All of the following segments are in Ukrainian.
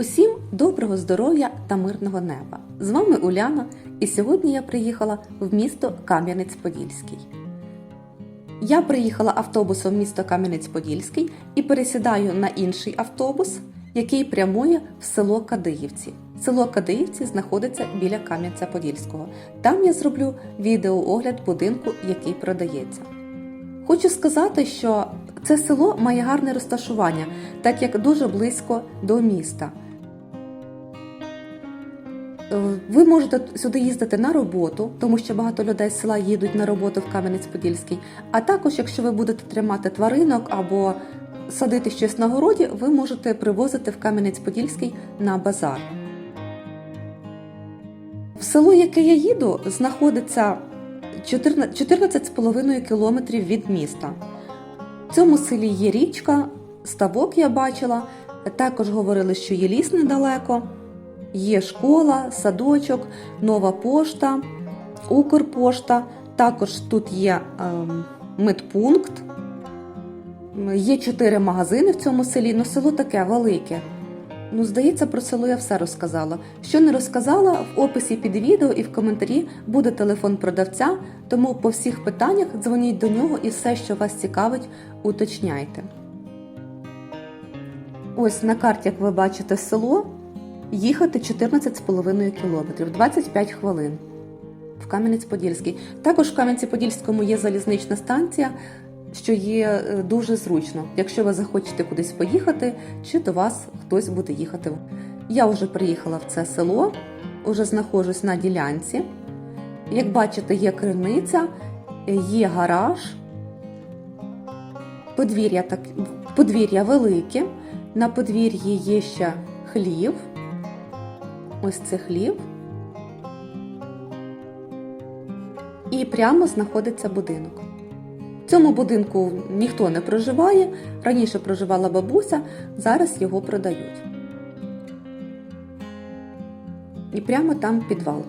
Усім доброго здоров'я та мирного неба! З вами Уляна, і сьогодні я приїхала в місто Кам'янець-Подільський. Я приїхала автобусом в місто Кам'янець-Подільський і пересідаю на інший автобус, який прямує в село Кадиївці. Село Кадиївці знаходиться біля Кам'янця-Подільського. Там я зроблю відеоогляд будинку, який продається. Хочу сказати, що це село має гарне розташування, так як дуже близько до міста. Ви можете сюди їздити на роботу, тому що багато людей з села їдуть на роботу в Кам'янець-Подільський. А також, якщо ви будете тримати тваринок або садити щось на городі, ви можете привозити в Кам'янець-Подільський на базар. В село, яке я їду, знаходиться 14,5 кілометрів від міста. В цьому селі є річка, ставок я бачила. Також говорили, що є ліс недалеко, є школа, садочок, нова пошта, Укрпошта. Також тут є ем, медпункт. Є чотири магазини в цьому селі, ну село таке велике. Ну, здається, про село я все розказала. Що не розказала, в описі під відео і в коментарі буде телефон продавця, тому по всіх питаннях дзвоніть до нього і все, що вас цікавить, уточняйте. Ось на карті, як ви бачите, село їхати 14,5 кілометрів, 25 хвилин в Кам'янець-Подільський. Також в Кам'янці-Подільському є залізнична станція, що є е, дуже зручно, якщо ви захочете кудись поїхати, чи до вас хтось буде їхати. Я вже приїхала в це село, вже знаходжусь на ділянці. Як бачите, є криниця, є гараж, подвір'я, так, подвір'я велике. На подвір'ї є ще хлів. Ось це хлів. І прямо знаходиться будинок. В цьому будинку ніхто не проживає. Раніше проживала бабуся, зараз його продають. І прямо там підвал.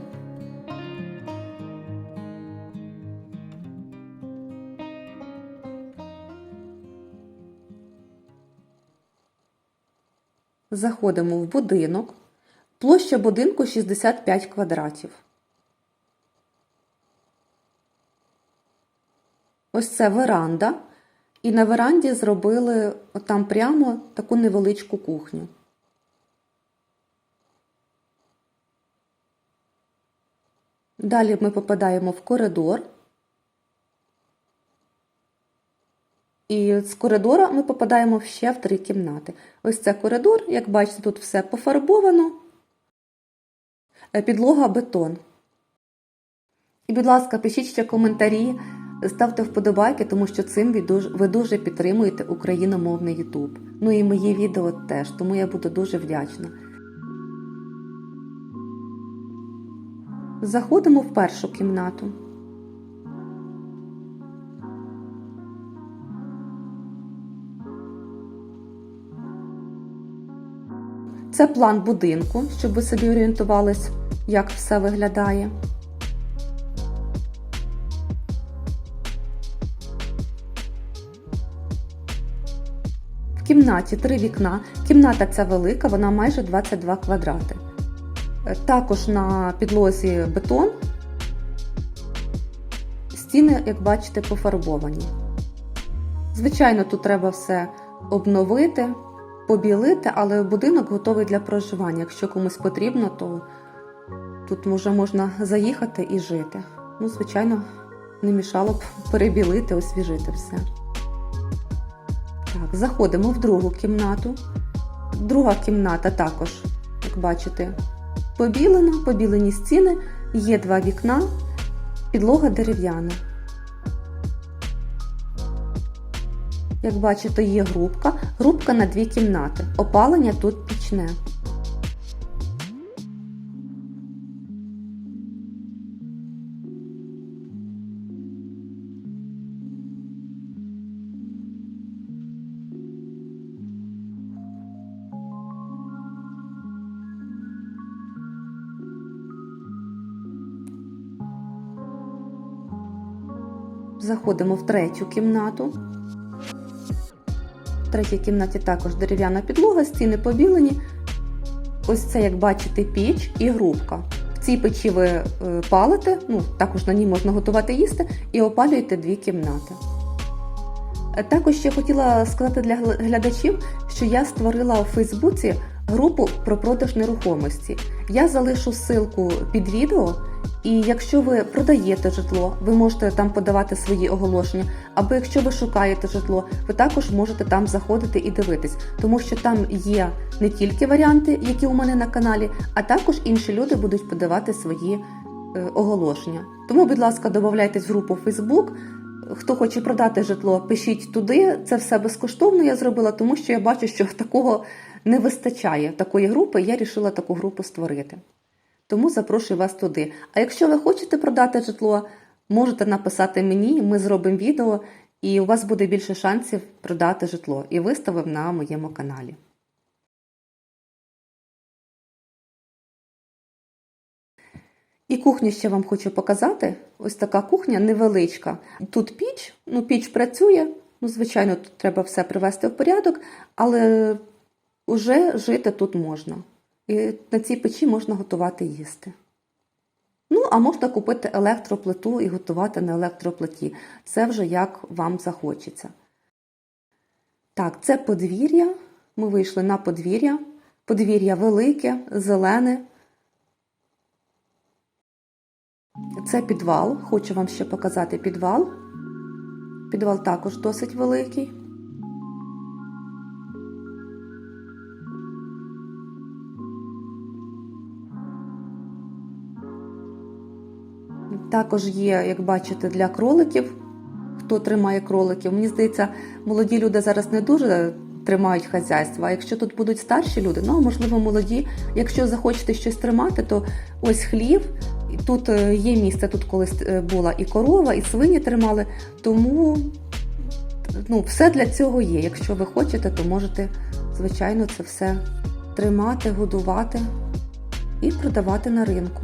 Заходимо в будинок. Площа будинку 65 квадратів. Ось це веранда. І на веранді зробили там прямо таку невеличку кухню. Далі ми попадаємо в коридор. І з коридора ми попадаємо ще в три кімнати. Ось це коридор, як бачите, тут все пофарбовано, підлога бетон. І, будь ласка, пишіть ще коментарі. Ставте вподобайки, тому що цим ви дуже, ви дуже підтримуєте україномовний Ютуб. Ну і мої відео теж, тому я буду дуже вдячна. Заходимо в першу кімнату. Це план будинку, щоб ви собі орієнтувались, як все виглядає. В кімнаті три вікна. Кімната ця велика, вона майже 22 квадрати. Е, Також на підлозі бетон. Стіни, як бачите, пофарбовані. Звичайно, тут треба все обновити, побілити, але будинок готовий для проживання. Якщо комусь потрібно, то тут вже можна заїхати і жити. Ну, звичайно, не мішало б перебілити, освіжити все. Так, заходимо в другу кімнату. Друга кімната також, як бачите, побілена, побілені стіни, є два вікна, підлога дерев'яна. Як бачите, є грубка, грубка на дві кімнати. Опалення тут пічне. Заходимо в третю кімнату. В третій кімнаті також дерев'яна підлога, стіни побілені, Ось це, як бачите, піч і грубка. В цій печі ви е, палите, ну також на ній можна готувати їсти, і опалюєте дві кімнати. Е, Також ще хотіла сказати для глядачів, що я створила у Фейсбуці групу про продаж нерухомості. Я залишу ссылку під відео, і якщо ви продаєте житло, ви можете там подавати свої оголошення. Або якщо ви шукаєте житло, ви також можете там заходити і дивитись, тому що там є не тільки варіанти, які у мене на каналі, а також інші люди будуть подавати свої е, оголошення. Тому, будь ласка, додавайтесь в групу Facebook. Хто хоче продати житло, пишіть туди. Це все безкоштовно я зробила, тому що я бачу, що такого не вистачає такої групи. Я вирішила таку групу створити. Тому запрошую вас туди. А якщо ви хочете продати житло, можете написати мені, ми зробимо відео, і у вас буде більше шансів продати житло і виставимо на моєму каналі. І кухню ще вам хочу показати. Ось така кухня невеличка. Тут піч, ну піч працює. Ну, звичайно, тут треба все привести в порядок, але вже жити тут можна. І на цій печі можна готувати їсти. Ну, а можна купити електроплиту і готувати на електроплиті. Це вже як вам захочеться. Так, це подвір'я. Ми вийшли на подвір'я. Подвір'я велике, зелене. Це підвал. Хочу вам ще показати підвал. Підвал також досить великий. Також є, як бачите, для кроликів. Хто тримає кроликів? Мені здається, молоді люди зараз не дуже тримають хазяйство. А якщо тут будуть старші люди, ну а можливо молоді, якщо захочете щось тримати, то ось хлів. Тут е, є місце, тут колись е, була і корова, і свині тримали. Тому ну, все для цього є. Якщо ви хочете, то можете, звичайно, це все тримати, годувати і продавати на ринку.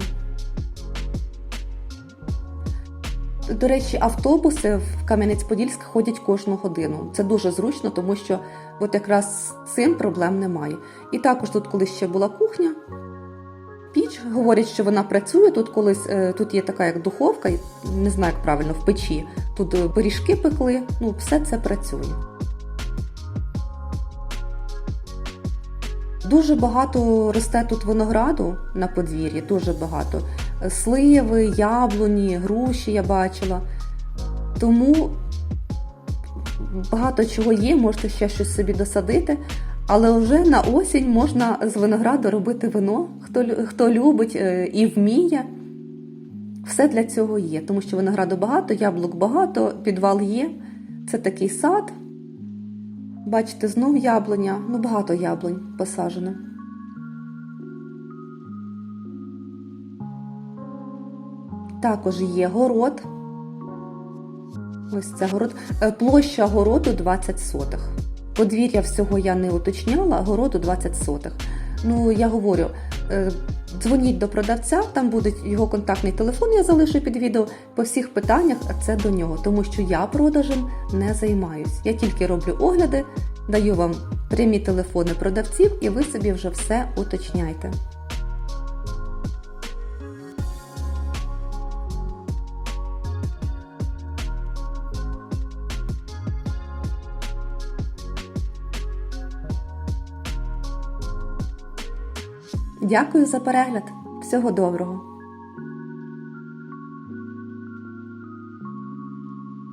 До речі, автобуси в Кам'янець-Подільськ ходять кожну годину. Це дуже зручно, тому що от якраз з цим проблем немає. І також тут колись ще була кухня. Піч говорять, що вона працює. Тут колись е, тут є така як духовка, не знаю, як правильно в печі. Тут е, пиріжки пекли. Ну, все це працює. Дуже багато росте тут винограду на подвір'ї, дуже багато. Сливи, яблуні, груші я бачила. Тому багато чого є, можете ще щось собі досадити. Але вже на осінь можна з винограду робити вино, хто, хто любить е, і вміє. Все для цього є, тому що винограду багато, яблук багато, підвал є. Це такий сад. Бачите, знов яблуня, ну багато яблунь посаджено. Також є город. Ось це город. Е, Площа городу 20 сотих. Подвір'я всього я не уточняла, городу 20 сотих. Ну, я говорю, е, дзвоніть до продавця, там буде його контактний телефон, я залишу під відео. По всіх питаннях це до нього, тому що я продажем не займаюсь. Я тільки роблю огляди, даю вам прямі телефони продавців, і ви собі вже все уточняйте. Дякую за перегляд. Всього доброго!